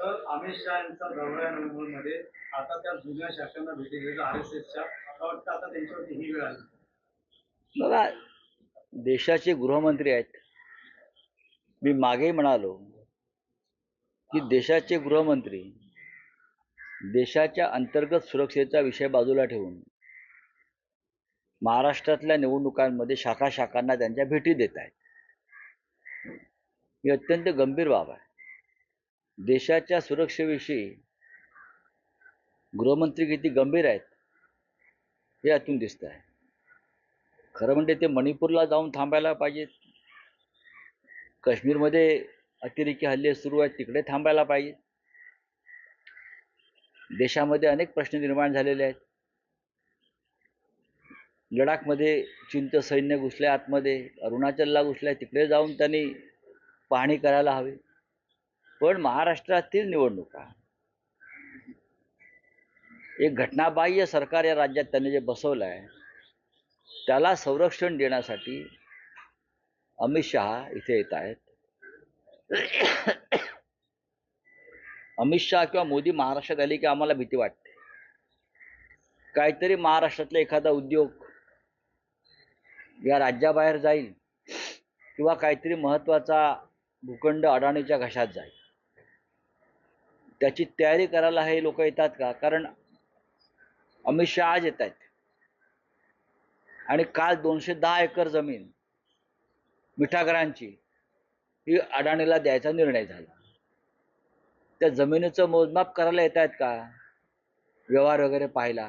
तर अमित शहा यांचा दौरा आहे मुंबईमध्ये आता त्या जुन्या शासनाला भेटी देतात आर एस एसच्या. वाटतं आता त्यांच्यावरती ही वेळ आली. बघा देशाचे गृहमंत्री आहेत. मी मागे म्हणालो की देशाचे गृहमंत्री देशाच्या अंतर्गत सुरक्षेचा विषय बाजूला ठेवून महाराष्ट्रातल्या निवडणुकांमध्ये शाखा शाखांना त्यांच्या भेटी देत आहेत. ही अत्यंत गंभीर बाब आहे. देशाच्या सुरक्षेविषयी गृहमंत्री किती गंभीर आहेत हे यातून दिसत आहे. खरं म्हणजे ते मणिपूरला जाऊन थांबायला पाहिजेत. काश्मीरमध्ये अतिरेकी हल्ले सुरू आहेत तिकडे थांबायला पाहिजे देशामध्ये अनेक प्रश्न निर्माण झालेले आहेत. लडाखमध्ये चीनचं सैन्य घुसलं आतमध्ये अरुणाचलला घुसलं तिकडे जाऊन त्यांनी पाहणी करायला हवी. पण महाराष्ट्रातील निवडणुका एक घटनाबाह्य सरकार या राज्यात त्यांनी जे बसवलं आहे त्याला संरक्षण देण्यासाठी अमित शहा इथे येत आहेत. अमित शहा किंवा मोदी महाराष्ट्रात आले की आम्हाला भीती वाटते. काहीतरी महाराष्ट्रातला एखादा उद्योग या राज्याबाहेर जाईल किंवा काहीतरी महत्त्वाचा भूखंड अडाणीच्या घशात जाईल. त्याची तयारी करायला हे लोक येतात का? कारण अमित शहा आज येत आहेत. आणि काल दोनशे दहा एकर जमीन मिठागरांची ही अडाणीला द्यायचा निर्णय झाला. त्या जमिनीचं मोजमाप करायला येत आहेत का? व्यवहार वगैरे पाहायला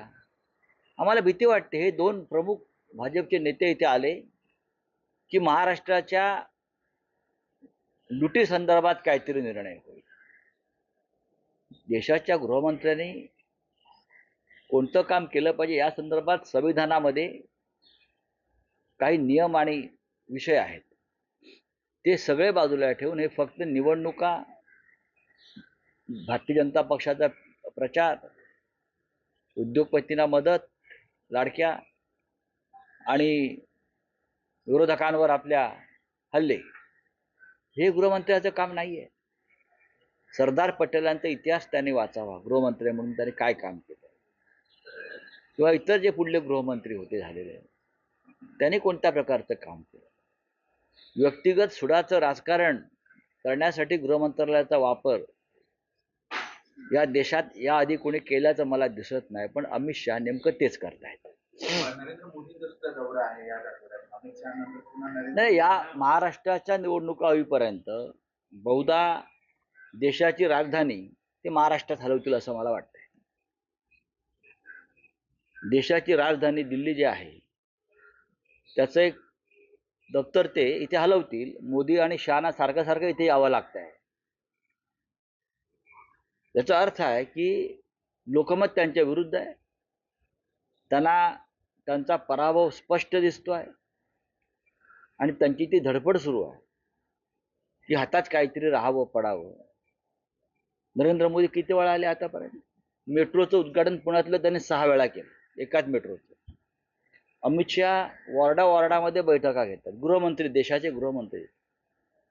आम्हाला भीती वाटते. हे दोन प्रमुख भाजपचे नेते इथे आले की महाराष्ट्राच्या लुटी संदर्भात काहीतरी निर्णय होईल. देशाच्या गृहमंत्र्यांनी कोणतं काम केलं पाहिजे या संदर्भात संविधानामध्ये काही नियम आणि विषय आहेत. ते सगळे बाजूला ठेवून हे फक्त निवडणुका भारतीय जनता पक्षाचा प्रचार उद्योगपतींना मदत लाडक्या आणि विरोधकांवर आपल्या हल्ले. हे गृहमंत्र्याचं काम नाही आहे सरदार पटेलांचा इतिहास त्यांनी वाचावा गृहमंत्री म्हणून त्यांनी काय काम केलं? किंवा इतर जे पुढले गृहमंत्री होते झालेले त्यांनी कोणत्या प्रकारचं काम केलं? व्यक्तिगत सुडाचं राजकारण करण्यासाठी गृहमंत्रालयाचा वापर या देशात या आधी कोणी केल्याचं मला दिसत नाही पण अमित शहा नेमकं तेच करतायत. नरेंद्र नाही या महाराष्ट्राच्या निवडणुका होईपर्यंत बहुधा देशाची राजधानी ते महाराष्ट्रात हलवतील असं मला वाटतंय. देशाची राजधानी दिल्ली जी आहे त्याचं एक दप्तर ते इथे हलवतील. मोदी आणि शहाना सारखं सारखं इथे यावं लागत आहे याचा अर्थ आहे की लोकमत त्यांच्या विरुद्ध आहे. त्यांना त्यांचा पराभव स्पष्ट दिसतो आहे आणि त्यांची ती धडपड सुरू आहे. की हातात काहीतरी राहावं पडावं. नरेंद्र मोदी किती वेळा आले आतापर्यंत? मेट्रोचं उद्घाटन पुण्यातलं त्यांनी सहा वेळा केलं. एकाच मेट्रोचं. अमित शहा वॉर्डा वॉर्डामध्ये बैठका घेतात. गृहमंत्री देशाचे गृहमंत्री.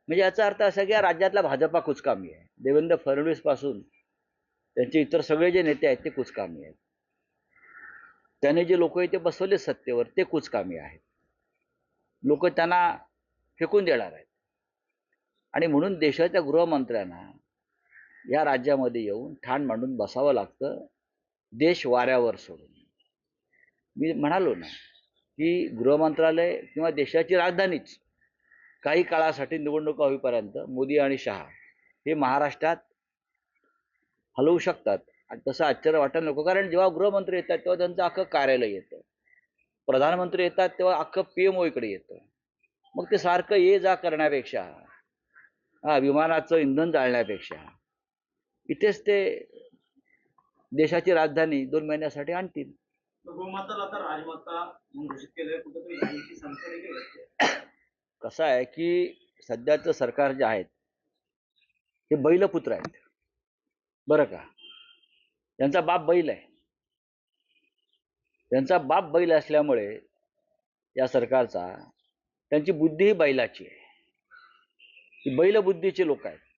म्हणजे याचा अर्थ असा की या राज्यातला भाजपा कुचकामी आहे. देवेंद्र फडणवीसपासून त्यांचे इतर सगळे जे नेते आहेत ते कुचकामी आहेत. त्याने जे लोक इथे बसवले सत्तेवर ते कुचकामी आहेत. लोक त्यांना फेकून देणार आहेत. आणि म्हणून देशाच्या गृहमंत्र्यांना या राज्यामध्ये येऊन ठाण मांडून बसावं लागतं देश वाऱ्यावर सोडून. मी म्हणालो ना की गृहमंत्रालय किंवा देशाची राजधानीच काही काळासाठी निवडणुका होईपर्यंत मोदी आणि शहा हे महाराष्ट्रात हलवू शकतात. आणि तसं आश्चर्य वाटायला नको कारण जेव्हा गृहमंत्री येतात तेव्हा त्यांचं अख्खं कार्यालय येतं. प्रधानमंत्री येतात तेव्हा अख्खं पी एम ओकडे येतं. मग ते सारखं ये जा करण्यापेक्षा हा विमानाचं इंधन जाळण्यापेक्षा इथेच ते देशाची राजधानी दोन महिन्यासाठी आणतील. कसं आहे की सध्याचं सरकार जे आहेत हे बैलपुत्र आहेत. बरं का? त्यांचा बाप बैल आहे. त्यांचा बाप बैल असल्यामुळे या सरकारचा त्यांची बुद्धी ही बैलाची आहे. ही बैलबुद्धीचे लोक आहेत.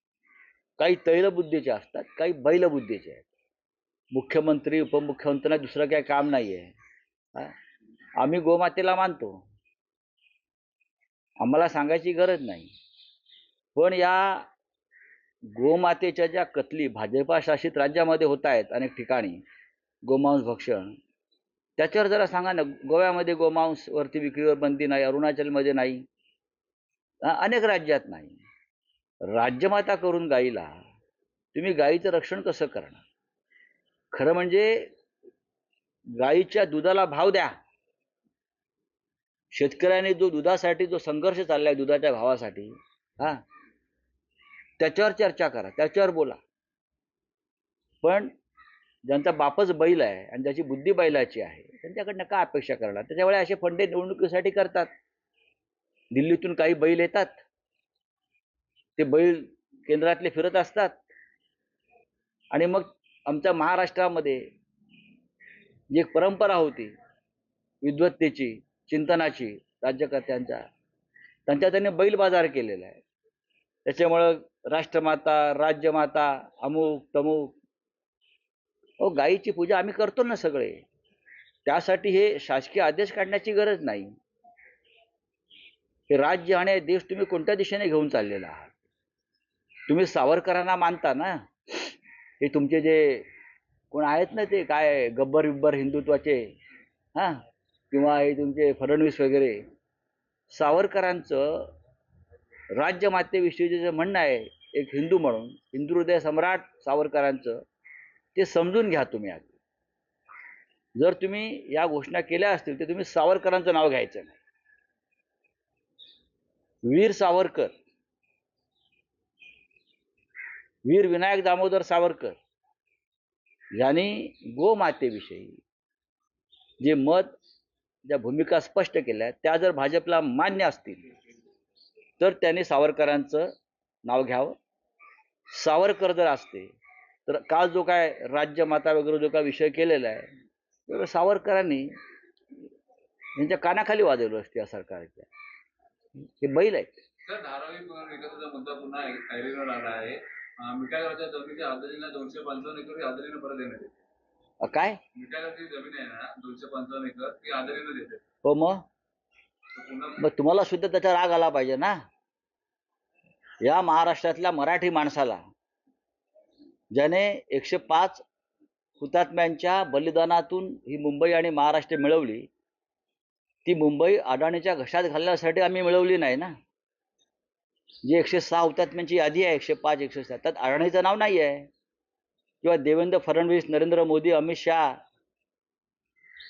काही तैलबुद्धीचे असतात काही बैलबुद्धीचे आहेत. मुख्यमंत्री उपमुख्यमंत्र्यांना दुसरं काही काम नाही आहे आम्ही गोमातेला मानतो. आम्हाला सांगायची गरज नाही. पण या गोमातेच्या ज्या कतली भाजपा शासित राज्यामध्ये होत आहेत अनेक ठिकाणी गोमांस भक्षण त्याच्यावर जरा सांगा ना गोव्यामध्ये गोमांस वरती विक्रीवर बंदी नाही अरुणाचलमध्ये नाही अनेक राज्यात नाही. राज्यमाता करून गाईला तुम्ही गाईचं रक्षण कसं करणार? खरं म्हणजे गाईच्या दुधाला भाव द्या. शेतकऱ्याने जो दुधासाठी जो संघर्ष चाललाय दुधाच्या भावासाठी हा त्याच्यावर चर्चा करा त्याच्यावर बोला. पण ज्यांचा बापच बैल आहे आणि ज्याची बुद्धी बैलाची आहे त्यांच्याकडनं का अपेक्षा करणार? त्याच्यामुळे असे फंडे निवडणुकीसाठी करतात. दिल्लीतून काही बैल येतात. ते बैल केंद्रातले फिरत असतात. आणि मग आमच्या महाराष्ट्रामध्ये जी एक परंपरा होती विद्वत्तेची चिंतनाची राज्यकर्त्यांच्या त्यांच्या त्यांनी बैल बाजार केलेला आहे. त्याच्यामुळं राष्ट्रमाता राज्यमाता अमुक तमुक हो गायीची पूजा आम्ही करतो ना सगळे. त्यासाठी हे शासकीय आदेश काढण्याची गरज नाही. हे राज्य आणि देश तुम्ही कोणत्या दिशेने घेऊन चाललेला आहात? तुम्ही सावरकरांना मानता ना? हे तुमचे जे कोण आहेत ना ते काय गब्बर बिब्बर हिंदुत्वाचे? हां? किंवा हे तुमचे फडणवीस वगैरे? सावरकरांचं राज्यमातेविषयीचं जे म्हणणं आहे एक हिंदू म्हणून हिंदू हृदय सम्राट सावरकरांचं ते समजून घ्या तुम्ही आधी. जर तुम्ही या घोषणा केल्या असतील तर तुम्ही सावरकरांचं नाव घ्यायचं नाही. वीर सावरकर वीर विनायक दामोदर सावरकर यांनी गोमातेविषयी जे मत ज्या भूमिका स्पष्ट केल्या त्या जर भाजपला मान्य असतील तर त्यांनी सावरकरांचं नाव घ्यावं. सावरकर जर असते तर काल जो काय राज्यमाता वगैरे जो काय विषय केलेला आहे तर सावरकरांनी यांच्या कानाखाली वाजवलं असते या सरकारच्या. हे बैल आहेत. दोनशे पंचावन्न एकर ही परत देण्यात येते अ, काय? जमीन आहे ना दोनशे पंचावन्न एकर ती देते हो मग? तर पुन्हा मग तुम्हाला सुद्धा त्याचा राग आला पाहिजे ना? या महाराष्ट्रातल्या मराठी माणसाला ज्याने एकशे पाच हुतात्म्यांच्या बलिदानातून ही मुंबई आणि महाराष्ट्र मिळवली ती मुंबई अडाणीच्या घशात घालण्यासाठी आम्ही मिळवली नाही ना? जी एकशे सहा हुतात्म्यांची म्हणजे यादी आहे एकशे पाच एकशे सहा. त्यात अडाणीचं नाव नाही आहे. किंवा देवेंद्र फडणवीस नरेंद्र मोदी अमित शहा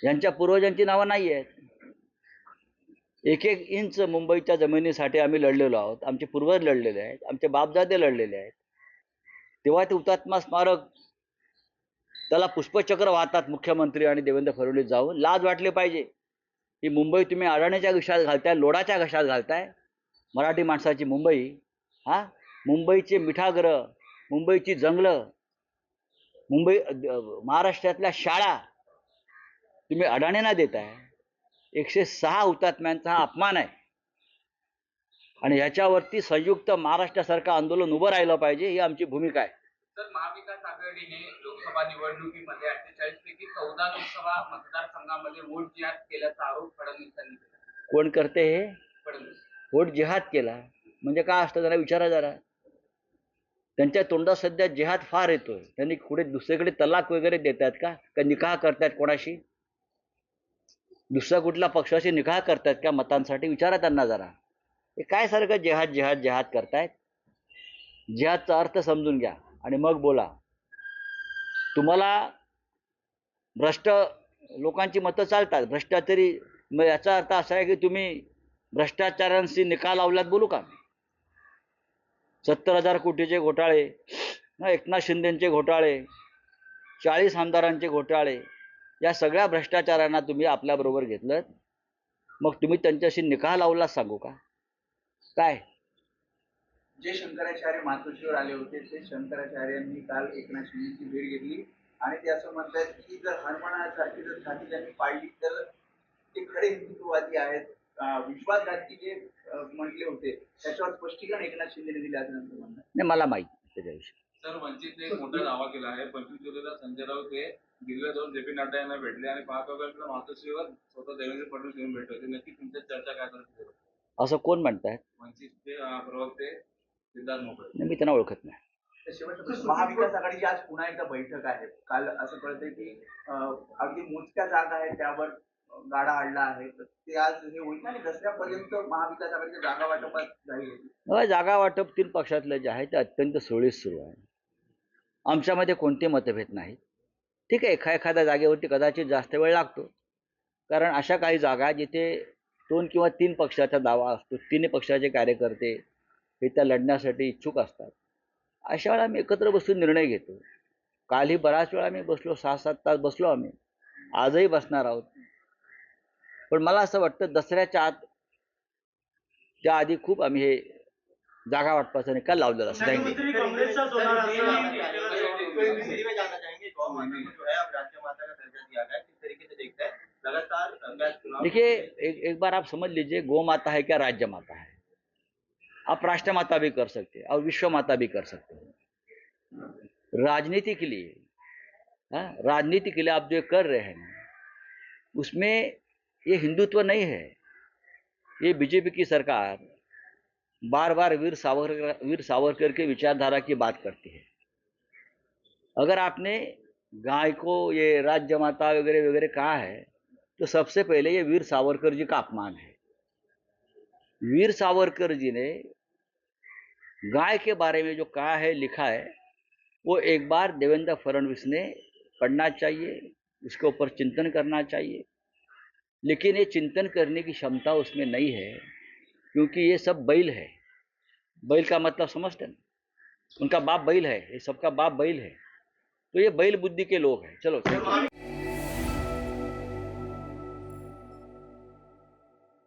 यांच्या पूर्वजांची नावं नाही आहेत. एक एक इंच मुंबईच्या जमिनीसाठी आम्ही लढलेलो आहोत. आमचे पूर्वज लढलेले आहेत. आमचे बापदादे लढलेले आहेत. तेव्हा ते हुतात्मा स्मारक त्याला पुष्पचक्र वाहतात मुख्यमंत्री आणि देवेंद्र फडणवीस जाऊन. लाज वाटली पाहिजे. ही मुंबई तुम्ही अडाणीच्या घशात घालताय लोडाच्या घशात घालताय. मराठी माणसाची मुंबई हा? मुंबईचे मिठागरं मुंबईची जंगलं मुंबई महाराष्ट्रातल्या शाळा तुम्ही अडाणींना देताय. एकशे सहा हुतात्म्यांचा हा अपमान आहे. आणि ह्याच्यावरती संयुक्त महाराष्ट्रासारखं आंदोलन उभं राहिलं पाहिजे ही आमची भूमिका आहे. तर महाविकास आघाडीने लोकसभा निवडणुकीमध्ये अठ्ठेचाळीस पैकी चौदा लोकसभा मतदारसंघामध्ये वोट जिहाद केल्याचा आरोप फडणवीसांनी केला. कोण करते हे? फडणवीस. पोट जिहाद केला. म्हणजे काय असतं जरा विचारा जरा. त्यांच्या तोंडात सध्या जिहाद फार येतोय. त्यांनी कुठे दुसरीकडे तलाक वगैरे देत आहेत का? का निकाह करतात कोणाशी? दुसऱ्या कुठल्या पक्षाशी निकाह करतात का मतांसाठी? विचारा त्यांना जरा. हे काय सारखं जिहाद जिहाद जिहाद करतायत? जिहादचा अर्थ समजून घ्या आणि मग बोला. तुम्हाला भ्रष्ट लोकांची मतं चालतात. भ्रष्टाचारी मग याचा अर्थ असा आहे की तुम्ही भ्रष्टाचारांशी निकाल लावल्यात बोलू का सत्तर हजार कोटीचे घोटाळे एकनाथ शिंदेचे घोटाळे चाळीस आमदारांचे घोटाळे या सगळ्या भ्रष्टाचारांना तुम्ही आपल्याबरोबर घेतलं मग तुम्ही त्यांच्याशी निकाल लावला सांगू का? काय? जे शंकराचार्य मातोश्रीवर आले होते ते शंकराचार्यांनी काल एकनाथ शिंदेची भेट घेतली. आणि ते असं म्हणतात की जर हनुमानासारखी जर छाती त्यांनी पाळली तर ते खरे हिंदुत्ववादी आहेत. अं, विश्वासघाती जे म्हटले होते त्याच्यावर स्पष्टीकरण एकनाथ शिंदेने दिले असं त्यांचं म्हणणं आहे. नाही मला माहीत त्याच्याविषयी. सर वंचितने एक मोठा दावा केला आहे. पंचवीस जुलैला संजय राऊत हे दिल्लीला जाऊन जे पी नड्डा यांना भेटले आणि पाच ऑगस्टला मातोश्रीवर स्वतः देवेंद्र फडणवीस येऊन भेटले होते. नक्की तुमच्या चर्चा काय करत होते? असं कोण म्हणतायत? वंचितचे अं, प्रवक्ते सिद्धार्थ मोकळे. नाही, मी त्यांना ओळखत नाही. तर शेवटचा. महाविकास आघाडीची आज पुन्हा एकदा बैठक आहे. काल असं कळतंय की अं, अगदी मोजक्या जागा आहेत त्यावर गाडा आणला आहे तर ते आज हे होईल आणि दसऱ्यापर्यंत महाविकास आघाडीच्या जागा वाटपात जाईल हो, जागा वाटप तीन पक्षातलं जे आहे ते अत्यंत सुरळीत सुरू आहे. आमच्यामध्ये कोणते मतभेद नाहीत. ठीक आहे एखा एखाद्या जागेवरती कदाचित जास्त वेळ लागतो. कारण अशा काही जागा जिथे दोन किंवा तीन पक्षाचा दावा असतो तिन्ही पक्षाचे कार्यकर्ते हे त्या लढण्यासाठी इच्छुक असतात. अशा वेळा आम्ही एकत्र बसून निर्णय घेतो. कालही बराच वेळा आम्ही बसलो सहा सात तास बसलो आम्ही. आजही बसणार आहोत. पण मला असं वाटतं दसऱ्याच्या आत त्याआधी खूप आम्ही हे जागा वाटपाचा निकाल लावलेला असतो थँक्यू मुख्यमंत्री काँग्रेसचाच होणार हिंदी में जानना चाहेंगे गौ माता को जो है अब राज्य माता का दर्जा दिया गया है किस तरीके से देखता है? लगातार गैर चुनाव देखिए एक एक बार आप समझ लीजिए गौ माता है क्या राज्य माता है? आप राष्ट्र माता भी कर सकते हैं और विश्व माता भी कर सकते हैं। राजनीति के लिए हाँ राजनीति के लिए आप जो कर रहे हैं उसमें ये हिंदुत्व नहीं है। ये बीजेपी की सरकार बार बार वीर सावरकर वीर सावरकर के विचारधारा की बात करती है। अगर आपने गाय को ये राज्य माता वगैरह वगैरह कहा है तो सबसे पहले ये वीर सावरकर जी का अपमान है। वीर सावरकर जी ने गाय के बारे में जो कहा है, लिखा है, वो एक बार देवेंद्र फडणवीस ने पढ़ना चाहिए, उसके ऊपर चिंतन करना चाहिए। लेकिन ये चिंतन करने की क्षमता उसमें नहीं है, क्योंकि ये सब बैल है। बैल का मतलब समझते ना उनका बाप बैल है, ये सबका बाप बैल है। तो ये बैल बुद्धि के लोग हैं। चलो।